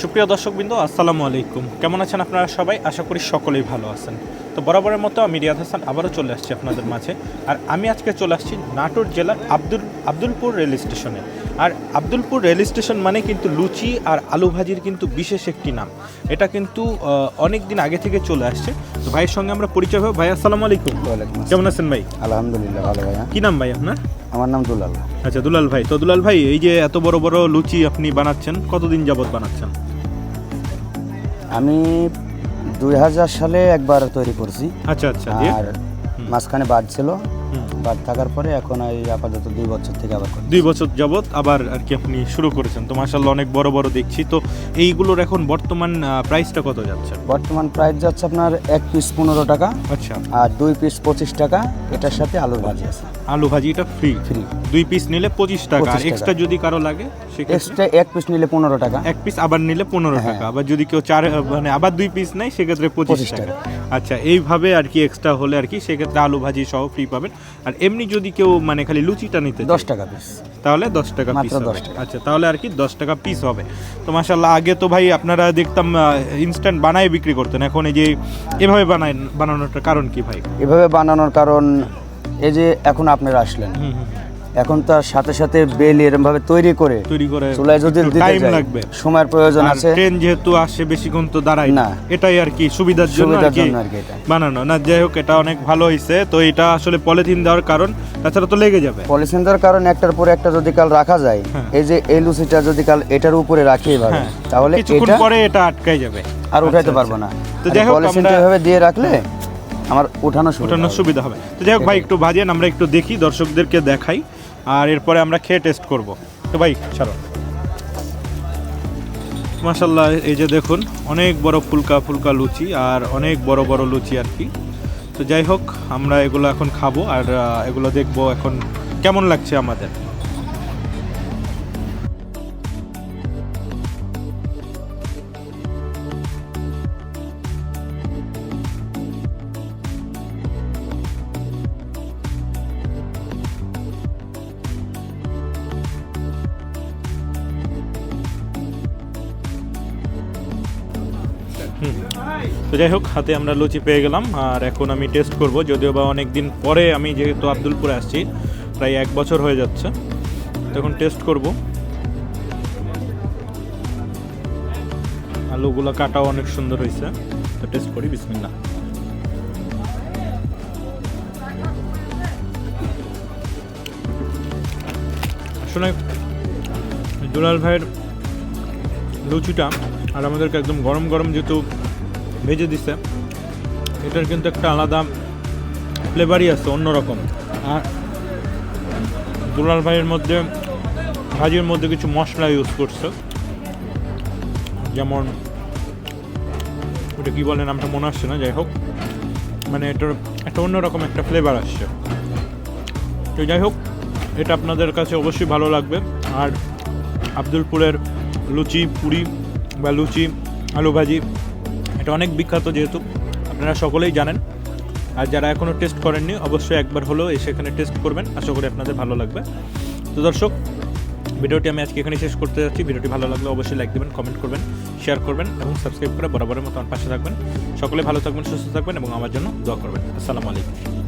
সুপ্রিয় দর্শকবৃন্দ, আসসালামু আলাইকুম। কেমন আছেন আপনারা সবাই? আশা করি সকলেই ভালো আছেন। তো বরাবরের মতো আমি রিয়াদ হাসান আবারও চলে আসছি আপনাদের মাঝে। আর আমি আজকে চলে আসছি নাটোর জেলার আব্দুল আব্দুলপুর রেল স্টেশনে। আর আব্দুলপুর রেল স্টেশন মানে কিন্তু লুচি আর আলু ভাজির কিন্তু বিশেষ একটি নাম। এটা কিন্তু অনেক দিন আগে থেকে চলে আসছে। তো ভাইয়ের সঙ্গে আমরা পরিচয় হব। ভাই আসসালামু আলাইকুম। কেমন আছেন ভাই? আলহামদুলিল্লাহ ভালো ভাইয়া। কি নাম ভাই আপনার? আমার নাম দুলাল। আচ্ছা দুলাল ভাই। তো দুলাল ভাই এই যে এত বড় বড় লুচি আপনি বানাচ্ছেন কতদিন যাবত বানাচ্ছেন? আমি দুই হাজার সালে একবার তৈরি করছি। আচ্ছা আচ্ছা আর মাঝখানে বাদ ছিল। বাদ থাকার পরে এখন এই আপাতত দুই বছর থেকে আবার করি দুই বছর যাবত আবার আর কি আপনি শুরু করেছেন। তো মাসাল্লাহ অনেক বড় বড় দেখছি। তো এইগুলোর এখন বর্তমান প্রাইসটা কত যাচ্ছে? বর্তমান প্রাইস যাচ্ছে আপনার এক পিস পনেরো টাকা আচ্ছা। আর দুই পিস পঁচিশ টাকা। এটার সাথে আলুর ভাজি আছে। আলু ভাজিটা ফ্রি ফ্রি দুই পিস নিলে পঁচিশ টাকা। 25 এক্সট্রা যদি কারও লাগে এক্সট্রা এক পিস নিলে পনেরো টাকা। এক পিস আবার নিলে পনেরো হ্যাঁ। টাকা। আবার যদি কেউ চার মানে আবার দুই পিস নেয় সেক্ষেত্রে পঁচিশ 25 টাকা। টাকা। আচ্ছা এইভাবে আর কি এক্সট্রা হলে আর কি সেক্ষেত্রে আলু ভাজি সহ ফ্রি পাবেন। আর এমনি যদি কেউ মানে খালি লুচিটা নিতে দশ টাকা পিস তাহলে দশ টাকা পিস 10 টাকা। আচ্ছা তাহলে আর কি দশ টাকা পিস হবে। তো মাসাল্লাহ আগে তো ভাই আপনারা দেখতাম ইনস্ট্যান্ট বানায় বিক্রি করতেন। এখন এই যে এভাবে বানায় বানানোর কারণ কি ভাই? এভাবে বানানোর কারণ এই যে এখন আপনারা আসলেন। এখন তার সাথে সাথে বেল এরকম ভাবে তৈরি করে তৈরি করে চুলায় যদি দিতে টাইম লাগবে। সময়ের প্রয়োজন আছে। ট্রেন যেহেতু আসে বেশিক্ষণ তো দাঁড়ায় না। এটাই আর কি সুবিধার জন্য আর কি আর বানানো। না যাই হোক এটা অনেক ভালো হয়েছে তো এটা আসলে পলিথিন দেওয়ার কারণ তাছাড়া তো লেগে যাবে। পলিথিন দেওয়ার কারণে একটার পরে একটা যদি কাল রাখা যায় হ্যাঁ। এই যে এই লুচিটা যদি কাল এটার উপরে রাখি এভাবে হ্যাঁ। তাহলে কিছুক্ষণ পরে এটা আটকাই যাবে। আর উঠাইতে আচ্ছা, পারব না। তো যাই হোক পলিথিনটা এভাবে দিয়ে রাখলে আমার উঠানো সুবিধা হবে। সুবিধা হবে। তো যাই হোক ভাই একটু ভাজেন আমরা একটু দেখি দর্শকদেরকে দেখাই। আর এরপরে আমরা খেয়ে টেস্ট করব। তো ভাই চলো মাসাল্লাহ এই যে দেখুন, অনেক বড় ফুলকা ফুলকা লুচি আর অনেক বড় বড় লুচি আর কি। তো যাই হোক, আমরা এগুলো এখন খাব আর এগুলো দেখব এখন কেমন লাগছে আমাদের। তো যাই হোক, হাতে আমরা লুচি পেয়ে গেলাম, আর এখন আমি টেস্ট করব। যদিও বা অনেক দিন পরে আমি যেহেতু আব্দুলপুরে আসছি, প্রায় এক বছর হয়ে যাচ্ছে। তখন টেস্ট করব। আলুগুলো কাটাও অনেক সুন্দর হয়েছে। তো টেস্ট করি বিসমিল্লা আসলে দুলাল ভাইয়ের লুচিটা আর আমাদেরকে একদম গরম গরম যেহেতু ভেজে দিছে, এটার কিন্তু একটা আলাদা ফ্লেভারই আছে, অন্যরকম। আর দুলাল ভাইয়ের মধ্যে, ভাজির মধ্যে কিছু মশলা ইউজ করছে। যেমন, ওটা কী বলে নামটা মনে আসছে না, যাই হোক। মানে এটার একটা অন্যরকম একটা ফ্লেভার আসছে। তো যাই হোক, এটা আপনাদের কাছে অবশ্যই ভালো লাগবে। আর আব্দুলপুরের লুচি, পুরি বা লুচি, আলু ভাজি, এটা অনেক বিখ্যাত যেহেতু, আপনারা সকলেই জানেন। আর যারা এখনও টেস্ট করেননি, অবশ্যই একবার হলেও এসে এখানে টেস্ট করবেন। আশা করি আপনাদের ভালো লাগবে। তো দর্শক, ভিডিওটি আমি আজকে এখানে শেষ করতে যাচ্ছি। ভিডিওটি ভালো লাগলে অবশ্যই লাইক দেবেন কমেন্ট করবেন শেয়ার করবেন এবং সাবস্ক্রাইব করে বরাবরের মতো আমার পাশে থাকবেন। সকলে ভালো থাকবেন, সুস্থ থাকবেন এবং আমার জন্য দোয়া করবেন। আসসালামু আলাইকুম।